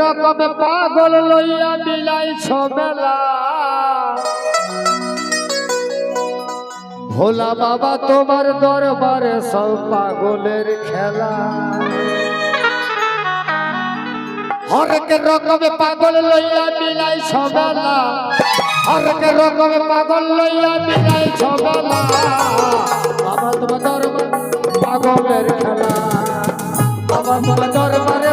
রকম পাগল লইয়া মিলাই সবেলা। ভোলা বাবা, তোমার দরবারে সব পাগলের খেলা। হরেক রকমে পাগল লইয়া মিলাই সবেলা। হরেক রকমে পাগল লইয়া মিলাই সবেলা। বাবা, তোমার দরবার পাগলের খেলা। বাবা, তোমার দরবারে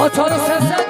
বছর শেষে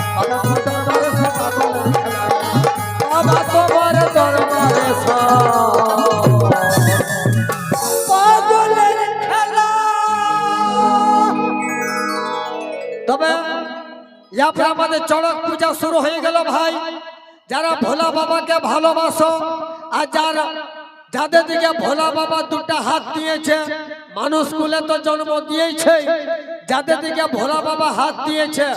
ইয়ারপরে আমাদের চড়ক পূজা শুরু হয়ে গেল ভাই। যারা ভোলা বাবাকে ভালোবাসো আর যারা যাদের দিকে ভোলা বাবা দুটা হাত দিয়েছে, মানুষ কুলে তো জন্ম দিয়েছে যাদের দিকে ভোলা বাবা হাত দিয়েছে